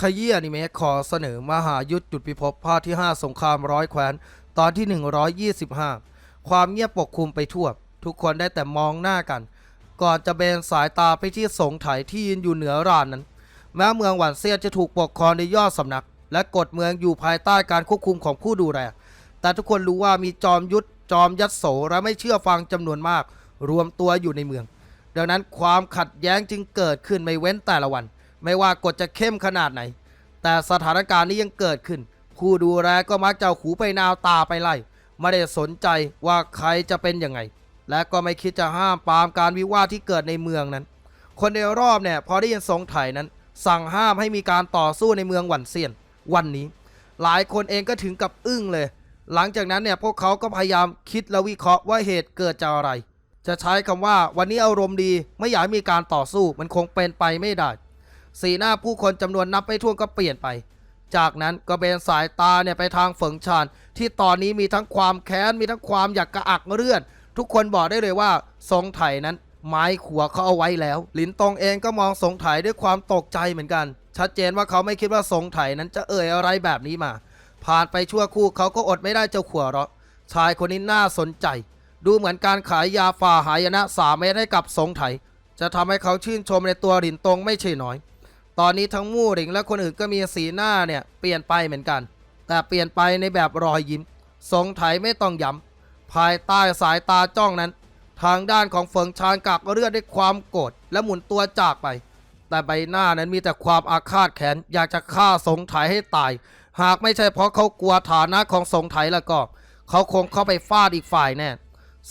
ขยี้อนิเมะขอเสนอมหายุทธจุดพิภพภาคที่ 5 สงครามร้อยแคว้น ตอนที่ 125 ความเงียบปกคลุมไปทั่ว ทุกคนได้แต่มองหน้ากัน ก่อนจะเบนสายตาไปที่สงไถที่ยืนอยู่เหนือรานนั้น แม้เมืองหวันเซียจะถูกปกครองในยอดสำนัก และกฎเมืองอยู่ภายใต้การควบคุมของผู้ดูแลแต่ทุกคนรู้ว่ามีจอมยุทธจอมยัดโสและไม่เชื่อฟังจำนวนมาก รวมตัวอยู่ในเมือง ดังนั้นความขัดแย้งจึงเกิดขึ้นไม่เว้นแต่ละวัน ไม่ว่ากฎจะเข้มขนาดไหน แต่สถานการณ์นี้ยังเกิดขึ้น ผู้ดูแลก็มักจะหูไปนาวตาไปไล่ไม่ได้สนใจว่าใครจะเป็นยังไง และก็ไม่คิดจะห้ามปรามการวิวาทที่เกิดในเมืองนั้น คนในรอบเนี่ยพอได้ยินสงไถ่นั้น สั่งห้ามให้มีการต่อสู้ในเมืองหวันเซียน วันนี้ หลายคนเองก็ถึงกับอึ้งเลย หลังจากนั้นเนี่ยพวกเขาก็พยายามคิดและวิเคราะห์ว่าเหตุเกิดจากอะไร จะใช้คำว่าวันนี้อารมณ์ดีไม่อยากมีการต่อสู้มันคงเป็นไปไม่ได้ สีหน้าผู้คนจำนวนนับไม่ถ้วนก็เปลี่ยนไป จากนั้นก็เบนสายตาเนี่ยไปทางเฝิงชานที่ตอนนี้มีทั้งความแค้นมีทั้งความอยากกระอักเลือดทุกคนบอกได้เลยว่าทรงไถนั้นไม้ขัวเขาเอาไว้แล้ว หลินตงเองก็มองสงไถด้วยความตกใจเหมือนกัน ชัดเจนว่าเขาไม่คิดว่าสงไถนั้นจะเอ่ยอะไรแบบนี้มา ผ่านไปชั่วคู่เขาก็อดไม่ได้เจ้าขัวเราะชายคนนี้น่าสนใจ ดูเหมือนการขายยาฝ่าหายนะสามเม็ดให้กับสงไถจะทำให้เขาชื่นชมในตัวหลินตงไม่ใช่น้อย ตอนนี้ทั้งมู่หลิงและคนอื่นก็มีสีหน้าเนี่ยเปลี่ยนไปเหมือนกัน แต่เปลี่ยนไปในแบบรอยยิ้ม สงไถไม่ต้องย้ำภายใต้สายตาจ้องนั้น ทางด้านของเฟิงชานกักเลือดด้วยความโกรธและหมุนตัวจากไป แต่ใบหน้านั้นมีแต่ความอาฆาตแค้นอยากจะฆ่าสงไถให้ตาย หากไม่ใช่เพราะเขากลัวฐานะของสงไถแล้วก็ เขาคงเข้าไปฟาดอีกฝ่ายแน่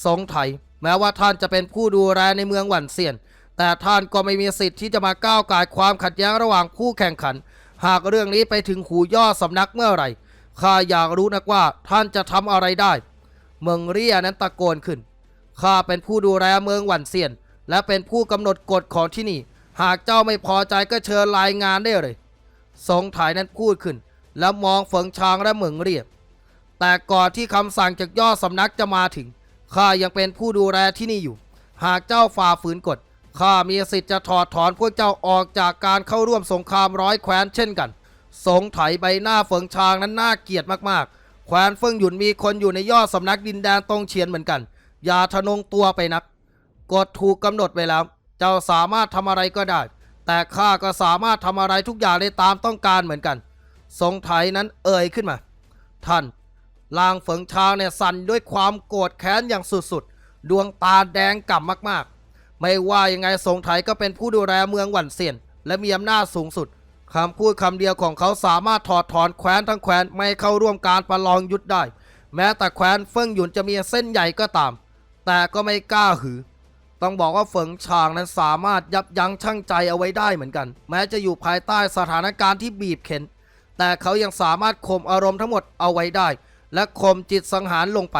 สงไถแม้ว่าท่านจะเป็นผู้ดูแลในเมืองหวันเซียน แต่ท่านก็ไม่มีสิทธิ์ที่จะมาก้าวไก่ความขัดแย้งระหว่างผู้แข่งขัน หากเรื่องนี้ไปถึงหูย่อสำนักเมื่อไหร่ข้าอยากรู้นักว่าท่านจะทำอะไรได้ เมืองเรียนั้นตะโกนขึ้นข้าเป็นผู้ดูแลเมืองหวันเซียน และเป็นผู้กำหนดกฎของที่นี่ หากเจ้าไม่พอใจก็เชิญรายงานได้เลยสงถ่ายนั้นพูดขึ้น แล้วมองเฟิงชางและเหมืองเรียบแต่ก่อนที่คำสั่งจากย่อสำนักจะมาถึงข้ายังเป็นผู้ดูแลที่นี่อยู่ หากเจ้าฝ่าฝืนกฎ ข้ามีสิทธิ์จะถอดถอนพวกเจ้าออกจากการเข้าร่วมสงครามร้อยแคว้นเช่นกัน สงไถใบหน้าเฟิงชางนั้นน่าเกลียดมากๆ แคว้นเฟิงหยุนมีคนอยู่ในยอดสำนักดินแดนตรงเฉียนเหมือนกัน อย่าทะนงตัวไปนัก กฎถูกกำหนดไว้แล้ว เจ้าสามารถทำอะไรก็ได้ แต่ข้าก็สามารถทำอะไรทุกอย่างได้ตามต้องการเหมือนกันทรงไถนั้นเอ่ยขึ้นมา ท่านลางเฟิงชางเนี่ยสั่นด้วยความโกรธแค้นอย่างสุดๆ ดวงตาแดงก่ำมากๆ ไม่ว่ายังไงทรงไถก็เป็นผู้ดูแลเมืองหวันเซียน และมีอำนาจสูงสุดคำพูดคำเดียวของเขาสามารถถอดถอนแคว้นทั้งแคว้นไม่เข้าร่วมการประลองยุทธได้ แม้แต่แคว้นเฟิงหยุนจะมีเส้นใหญ่ก็ตาม แต่ก็ไม่กล้าหือ ต้องบอกว่าเฟิงชางนั้นสามารถยับยั้งชั่งใจเอาไว้ได้เหมือนกัน แม้จะอยู่ภายใต้สถานการณ์ที่บีบเข็นแต่เขายังสามารถข่มอารมณ์ทั้งหมดเอาไว้ได้ และข่มจิตสังหารลงไป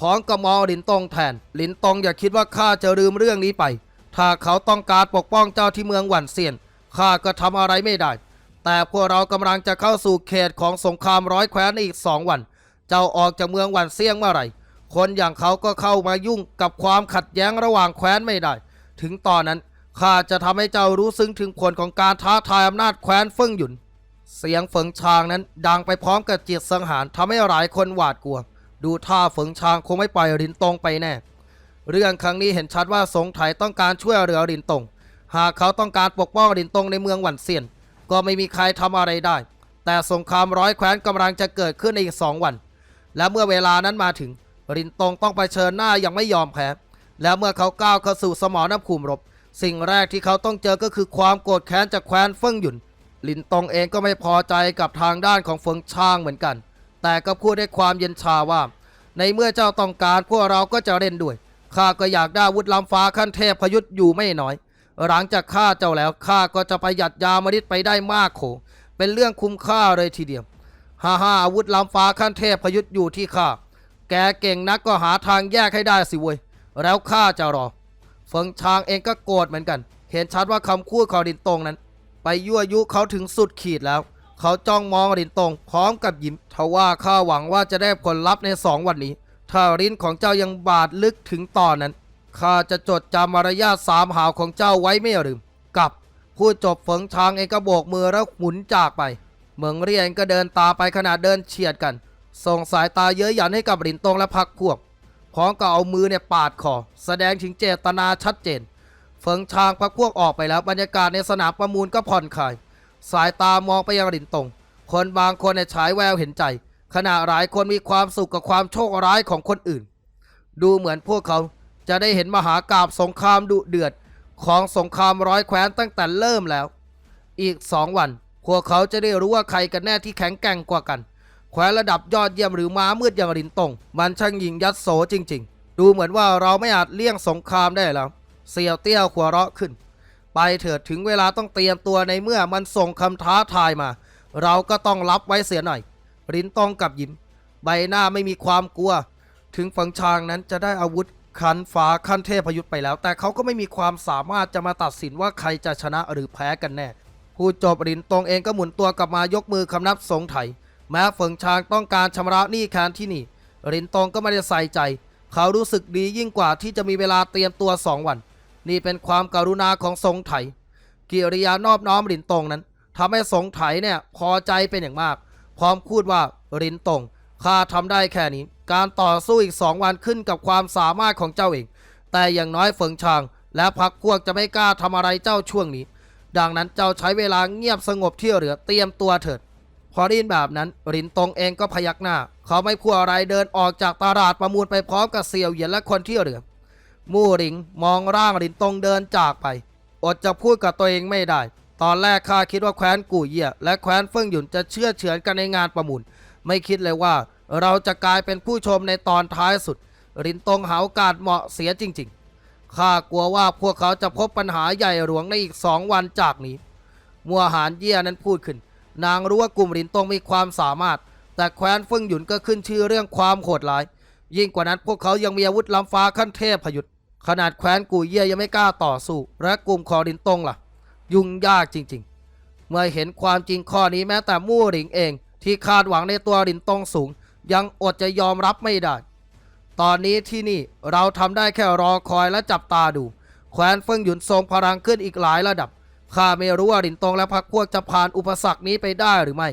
พร้อมกับมองหลินตงแทน หลินตงอย่าคิดว่าข้าจะลืมเรื่องนี้ไป ถ้าเขาต้องการปกป้องเจ้าที่เมืองหวันเซียนข้าก็ทำอะไรไม่ได้ แต่พวกเรากำลังจะเข้าสู่เขตของสงครามร้อยแคว้นอีกสองวัน เจ้าออกจากเมืองหวันเซียงเมื่อไหร่ คนอย่างเขาก็เข้ามายุ่งกับความขัดแย้งระหว่างแคว้นไม่ได้ ถึงตอนนั้นข้าจะทำให้เจ้ารู้ซึ้งถึงผลของการท้าทายอำนาจแคว้นเฟิ่งหยุน เสียงเฟิงชางนั้นดังไปพร้อมกับจิตสังหารทำให้หลายคนหวาดกลัว ดูท่าเฟิงชางคงไม่ปล่อยรินตงไปแน่ เรื่องครั้งนี้เห็นชัดว่าสงไถต้องการช่วยเหลือรินตง หากเขาต้องการปกป้องรินตงในเมืองหวันเซียน ก็ไม่มีใครทำอะไรได้ แต่สงครามร้อยแคว้นกำลังจะเกิดขึ้นในอีกสองวัน และเมื่อเวลานั้นมาถึง รินตงต้องไปเชิญหน้ายังไม่ยอมแพ้ และเมื่อเขาก้าวเข้าสู่สมรภูมิรบ สิ่งแรกที่เขาต้องเจอก็คือความโกรธแค้นจากแคว้นเฟิ่งหยุนลินตงเองก็ไม่พอใจกับทางด้านของเฟิงช่างเหมือนกัน แต่ก็พูดด้วยความเย็นชาว่า ในเมื่อเจ้าต้องการพวกเราก็จะเล่นด้วย ข้าก็อยากได้อาวุธล้ำฟ้าขั้นเทพพยุทธ์อยู่ไม่น้อย หลังจากฆ่าเจ้าแล้วข้าก็จะประหยัดยามฤทธิ์ไปได้มากโข เป็นเรื่องคุ้มค่าเลยทีเดียว ฮ่าฮ่าอาวุธล้ำฟ้าขั้นเทพพยุทธ์อยู่ที่ข้า แกเก่งนักก็หาทางแยกให้ได้สิเว้ย แล้วข้าจะรอเฟิงชางเองก็โกรธเหมือนกัน เห็นชัดว่าคำพูดของลินตรงนั้น ไปยั่วยุเขาถึงสุดขีดแล้ว เขาจ้องมองลินตงพร้อมกับยิ้มทว่าข้าหวังว่าจะได้ผลลัพธ์ในสองวันนี้ ถ้าลิ้นของเจ้ายังบาดลึกถึงตอนนั้นข้าจะจดจำมารยาทสามหาวของเจ้าไว้ไม่ลืมกับพูดจบเฟิงชางเองก็โบกมือแล้วหมุนจากไปเหมืองเรียนก็เดินตาไปขณะเดินเฉียดกัน ส่งสายตาเย้ยหยันให้กับหลินตงและพักพวกพร้อมกับเอามือเนี่ยปาดคอแสดงถึงเจตนาชัดเจน เฟิงชางพักพวกออกไปแล้วบรรยากาศในสนามประมูลก็ผ่อนคลาย สายตามองไปยังหลินตง คนบางคนเนี่ยฉายแววเห็นใจ ขณะหลายคนมีความสุขกับความโชคร้ายของคนอื่น ดูเหมือนพวกเขาจะได้เห็นมหากราบสงครามดุเดือดของสงครามร้อยแคว้นตั้งแต่เริ่มแล้ว อีกสองวัน พวกเขาจะได้รู้ว่าใครกันแน่ที่แข็งแกร่งกว่ากัน แคว้นระดับยอดเยี่ยมหรือม้ามืดอย่างรินตง มันช่างยิงยัดโสจริง ๆ ดูเหมือนว่าเราไม่อาจเลี่ยงสงครามได้แล้ว เสี่ยวเตี้ยวหัวเราะขึ้น ไปเถิดถึงเวลาต้องเตรียมตัวในเมื่อมันส่งคำท้าทายมา เราก็ต้องรับไว้เสียหน่อยรินตองกับยิ้ม ใบหน้าไม่มีความกลัว ถึงฝังชางนั้นจะได้อาวุธขันฟ้าขั้นเทพยุทธไปแล้ว แต่เขาก็ไม่มีความสามารถจะมาตัดสินว่าใครจะชนะหรือแพ้กันแน่ผู้จบรินตองเองก็หมุนตัวกลับมายกมือคำนับสงไถแม้เฟิงชางต้องการชำระหนี้แค้นที่นี่รินตองก็ไม่ได้ใส่ใจ เขารู้สึกดียิ่งกว่าที่จะมีเวลาเตรียมตัวสองวัน นี่เป็นความการุณาของทรงไถกิริยานอบน้อมรินตงนั้นทำให้สงไถเนี่ยพอใจเป็นอย่างมาก พร้อมพูดว่ารินตงข้าทำได้แค่นี้ การต่อสู้อีกสองวันขึ้นกับความสามารถของเจ้าเอง แต่อย่างน้อยเฟิงชาง และพักพวกจะไม่กล้าทำอะไรเจ้าช่วงนี้ ดังนั้นเจ้าใช้เวลาเงียบสงบที่เหลือเตรียมตัวเถิด พอได้ยินแบบนั้นรินตงเองก็พยักหน้า เขาไม่พูดอะไรเดินออกจากตลาดประมูลไปพร้อมกับเซียวเหยียนและคนที่เหลือ มู่หริงมองร่างรินตงเดินจากไป อดจะพูดกับตัวเองไม่ได้ ตอนแรกข้าคิดว่าแคว้นกู่เยี่ยและแคว้นเฟิ่งหยุนจะเชื่อเฉือนกันในงานประมูล ไม่คิดเลยว่า เราจะกลายเป็นผู้ชมในตอนท้ายสุดรินตงหาโอกาสเหมาะเสียจริงๆข้ากลัวว่าพวกเขาจะพบปัญหาใหญ่หลวงในอีกสองวันจากนี้ มัวหารเยี่ยนั้นพูดขึ้น นางรู้ว่ากลุ่มรินตงมีความสามารถ แต่แคว้นเฟิ่งหยุนก็ขึ้นชื่อเรื่องความโหดร้าย ยิ่งกว่านั้นพวกเขายังมีอาวุธล้ำฟ้าขั้นเทพพยุทธ์ขนาดแคว้นกูเย่ยังไม่กล้าต่อสู้ และกลุ่มคอรินตงล่ะ ยุ่งยากจริง ๆ เมื่อเห็นความจริงข้อนี้แม้แต่มู่หลิงเอง ที่คาดหวังในตัวรินตงสูง ยังอดจะยอมรับไม่ได้ ตอนนี้ที่นี่เราทำได้แค่รอคอยและจับตาดู แคว้นเฟิงหยุนทรงพลังขึ้นอีกหลายระดับข้าไม่รู้ว่ารินตงและพรรคพวกจะผ่านอุปสรรคนี้ไปได้หรือไม่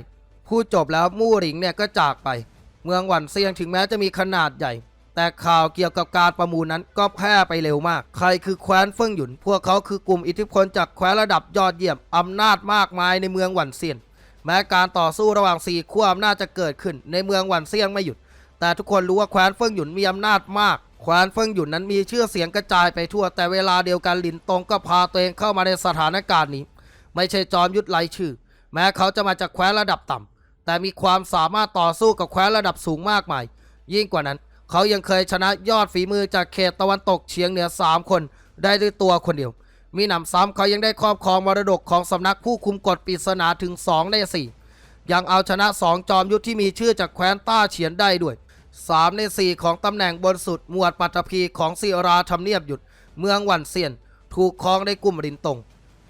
พูดจบแล้วมู่หลิงเนี่ยก็จากไป เมืองหวันเซียงถึงแม้จะมีขนาดใหญ่ แต่ข่าวเกี่ยวกับการประมูลนั้นก็แพร่ไปเร็วมาก ใครคือแคว้นเฟิงหยุน พวกเขาคือกลุ่มอิทธิพลจากแคว้นระดับยอดเยี่ยมอำนาจมากมายในเมืองหวันเซียน แม้การต่อสู้ระหว่างสี่ขั้วอำนาจจะเกิดขึ้น ในเมืองหวันเซียงไม่หยุด แต่ทุกคนรู้ว่าแคว้นเฟิงหยุนมีอำนาจมากแคว้นเฟิงหยุนนั้นมีชื่อเสียงกระจายไปทั่ว แต่เวลาเดียวกันหลินตงก็พาตัวเองเข้ามาในสถานการณ์นี้ ไม่ใช่จอมยุทธไร้ชื่อ แม้เขาจะมาจากแคว้นระดับต่ำ แต่มีความสามารถต่อสู้กับแคว้นระดับสูงมากมาย ยิ่งกว่านั้น เขายังเคยชนะยอดฝีมือจากเขตตะวันตกเฉียงเหนือ 3 คนได้ด้วยตัวคนเดียว มีหนำซ้ำเขายังได้ครอบครองมรดกของสำนักผู้คุมกฎปริศนาถึง 2 ใน 4 ยังเอาชนะ 2 จอมยุทธที่มีชื่อจากแคว้นต้าเฉียนได้ด้วย 3 ใน 4 ของตำแหน่งบนสุดหมวดปัตภีของศิราทำเนียบหยุด เมืองหวันเซียน ถูกครองในกลุ่มรินตง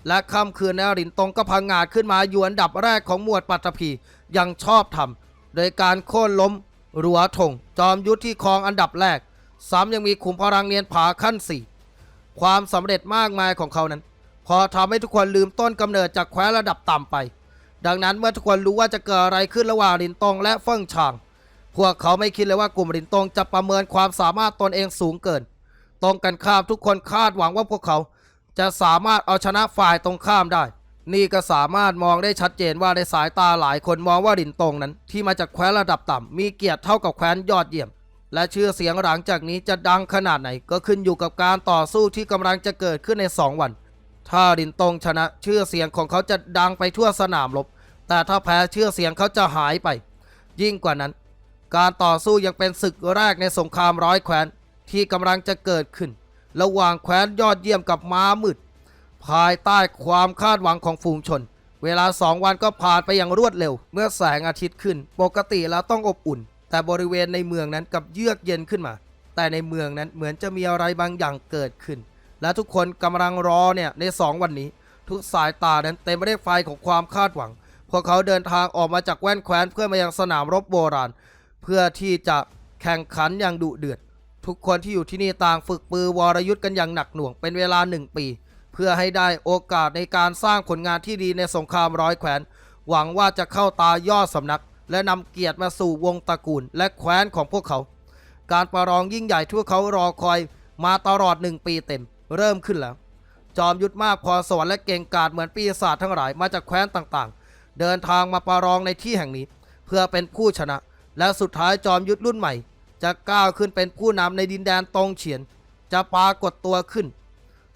และค่ำคืนนรินตรงก็พังงาดขึ้นมาอยู่อันดับแรกของหมวดปัตภียังชอบทำโดยการโค่นล้มรัวถงจอมยุทธที่ครองอันดับแรกซ้ำยังมีขุมพลังเนียนผาขั้นสี่ความสำเร็จมากมายของเขานั้น พอทำให้ทุกคนลืมต้นกำเนิดจากแคว้นระดับต่ำไป ดังนั้นเมื่อทุกคนรู้ว่าจะเกิดอะไรขึ้นระหว่างรินตงและเฟิ่งชาง พวกเขาไม่คิดเลยว่ากลุ่มรินตงจะประเมินความสามารถตนเองสูงเกิน ตรงกันข้ามทุกคนคาดหวังว่าพวกเขา จะสามารถเอาชนะฝ่ายตรงข้ามได้ นี่ก็สามารถมองได้ชัดเจนว่าในสายตาหลายคนมองว่ารินตงนั้น ที่มาจากแคว้นระดับต่ำมีเกียรติเท่ากับแคว้นยอดเยี่ยม และชื่อเสียงหลังจากนี้จะดังขนาดไหน ก็ขึ้นอยู่กับการต่อสู้ที่กำลังจะเกิดขึ้นใน 2 วัน ถ้ารินตงชนะชื่อเสียงของเขาจะดังไปทั่วสนามรบแต่ถ้าแพ้ชื่อเสียงเขาจะหายไป ยิ่งกว่านั้น การต่อสู้ยังเป็นศึกแรกในสงครามร้อยแคว้นที่กำลังจะเกิดขึ้น ระหว่างแคว้นยอดเยี่ยมกับม้ามืด ภายใต้ความคาดหวังของฝูงชน เวลาสองวันก็ผ่านไปอย่างรวดเร็ว เมื่อแสงอาทิตย์ขึ้น ปกติแล้วต้องอบอุ่น แต่บริเวณในเมืองนั้นกับเยือกเย็นขึ้นมา แต่ในเมืองนั้นเหมือนจะมีอะไรบางอย่างเกิดขึ้น และทุกคนกำลังรอเนี่ยในสองวันนี้ ทุกสายตานั้นเต็มไปด้วยไฟของความคาดหวัง พวกเขาเดินทางออกมาจากแว่นแคว้นเพื่อมายังสนามรบโบราณ เพื่อที่จะแข่งขันอย่างดุเดือด ทุกคนที่อยู่ที่นี่ต่างฝึกปือวรยุทธ์กันอย่างหนักหน่วงเป็นเวลาหนึ่งปี เพื่อให้ได้โอกาสในการสร้างผลงานที่ดีในสงครามร้อยแคว้นหวังว่าจะเข้าตายอดสำนัก และนำเกียรติมาสู่วงตระกูลและแคว้นของพวกเขา การประลองยิ่งใหญ่ที่พวกเขารอคอยมาตลอดหนึ่งปีเต็ม เริ่มขึ้นแล้ว จอมยุทธมากพรสวรรค์และเก่งกาจเหมือนปีศาจทั้งหลายมาจากแคว้นต่างๆ เดินทางมาประลองในที่แห่งนี้ เพื่อเป็นผู้ชนะ และสุดท้ายจอมยุทธรุ่นใหม่ จะก้าวขึ้นเป็นผู้นำในดินแดนตรงเฉียน จะปรากฏตัวขึ้น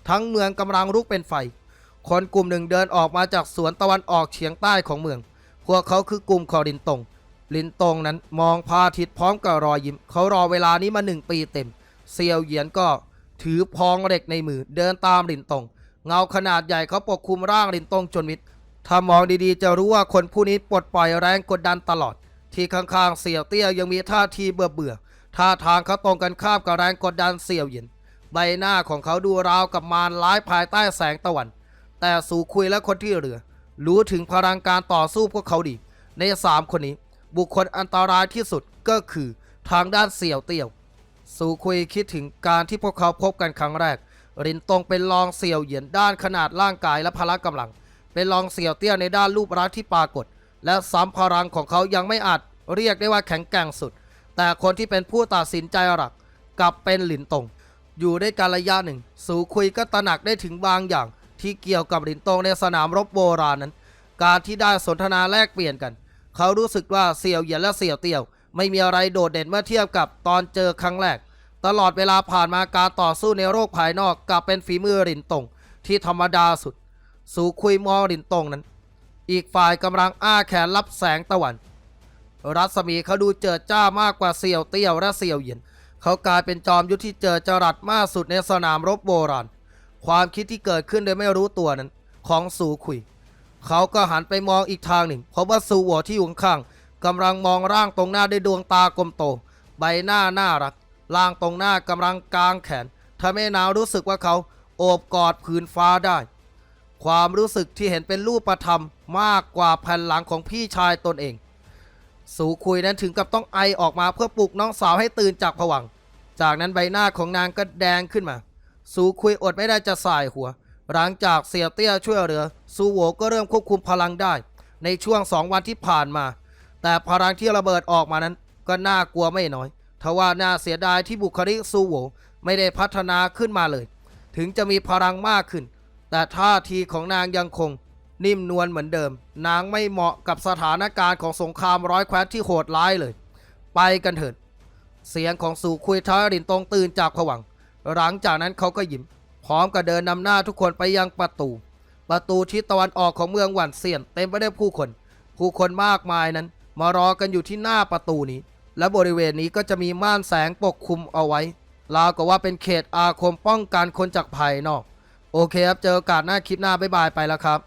ทั้งเมืองกำลังลุกเป็นไฟ คนกลุ่มหนึ่งเดินออกมาจากสวนตะวันออกเฉียงใต้ของเมือง พวกเขาคือกลุ่มของลินตงลินตงนั้นมองพาทิตพร้อมกับรอยยิ้ม เขารอเวลานี้มาหนึ่งปีเต็ม เซียวเหยียนก็ถือพองเหล็กในมือเดินตามลินตงเงาขนาดใหญ่เขาปกคลุมร่างลินตงจนมิด ถ้ามองดีๆ จะรู้ว่าคนผู้นี้ปลดปล่อยแรงกดดันตลอด ที่ข้างๆเสี่ยวเตี้ยยังมีท่าทีเบื่อเบื่อ ท่าทางเขาตรงกันข้ามกับแรงกดดันเสี่ยวเหยียนใบหน้าของเขาดูราวกับมารร้ายภายใต้แสงตะวัน แต่สู่คุยและคนที่เหลือ รู้ถึงพลังการต่อสู้พวกเขาดี ในสามคนนี้ บุคคลอันตรายที่สุดก็คือทางด้านเสี่ยวเตี้ยว สู่คุยคิดถึงการที่พวกเขาพบกันครั้งแรกรินตรงเป็นรองเสี่ยวเหยียนด้านขนาดร่างกายและพละกำลัง เป็นรองเสี่ยวเตี้ยในด้านรูปลักษณ์ที่ปรากฏ และซ้ำพลังของเขายังไม่อาจเรียกได้ว่าแข็งแกร่งสุด แต่คนที่เป็นผู้ตัดสินใจหลักกลับเป็นหลินตง อยู่ด้วยกันระยะหนึ่ง สู่คุยก็ตระหนักได้ถึงบางอย่าง ที่เกี่ยวกับหลินตงในสนามรบโบราณนั้น การที่ได้สนทนาแลกเปลี่ยนกัน เขารู้สึกว่าเสี่ยวเหยียนและเสี่ยวเตี้ยว ไม่มีอะไรโดดเด่นเมื่อเทียบกับตอนเจอครั้งแรก ตลอดเวลาผ่านมาการต่อสู้ในโลกภายนอกกลับเป็นฝีมือหลินตงที่ธรรมดาสุด สู่คุยมองหลินตงนั้น อีกฝ่ายกำลังอ้าแขนรับแสงตะวัน รัศมีเขาดูเจิดจ้ามากกว่าเสี่ยวเตี้ยวและเสี่ยวเหยียน เขากลายเป็นจอมยุทธที่เจอจรัสมากสุดในสนามรบโบราณ ความคิดที่เกิดขึ้นโดยไม่รู้ตัวนั้น ของสูคุย เขาก็หันไปมองอีกทางหนึ่งพบว่าสูหัวที่อยู่ข้างกำลังมองร่างตรงหน้าด้วยดวงตากลมโต ใบหน้าน่ารัก ร่างตรงหน้ากำลังกางแขนทำให้นาวรู้สึกว่าเขาโอบกอดผืนฟ้าได้ ความรู้สึกที่เห็นเป็นรูปธรรมมากกว่าแผ่นหลังของพี่ชายตนเอง สูคุยนั้นถึงกับต้องไอออกมาเพื่อปลุกน้องสาวให้ตื่นจากผวัง จากนั้นใบหน้าของนางก็แดงขึ้นมา สูคุยอดไม่ได้จะสายหัว หลังจากเสียเตี้ยช่วยเหลือซูโหวก็เริ่มควบคุมพลังได้ ในช่วงสองวันที่ผ่านมา แต่พลังที่ระเบิดออกมานั้น ก็น่ากลัวไม่น้อย ทว่าน่าเสียดายที่บุคลิกซูโหวไม่ได้พัฒนาขึ้นมาเลย ถึงจะมีพลังมากขึ้น แต่ท่าทีของนางยังคง นิ่มนวลเหมือนเดิม นางไม่เหมาะกับสถานการณ์ของสงครามร้อยแคว้นที่โหดร้ายเลย ไปกันเถิด เสียงของสู่คุยทารินตรงตื่นจากผวัง หลังจากนั้นเขาก็ยิ้มพร้อมกับเดินนำหน้าทุกคนไปยังประตู ประตูทิศตะวันออกของเมืองหวันเซียน เต็มไปด้วยผู้คน ผู้คนมากมายนั้น มารอกันอยู่ที่หน้าประตูนี้ และบริเวณนี้ก็จะมีม่านแสงปกคลุมเอาไว้ราวกับว่าเป็นเขตอาคมป้องกันคนจากภายนอก โอเคครับ เจอโอกาสหน้าคลิปหน้าบ๊ายบายไปแล้วครับ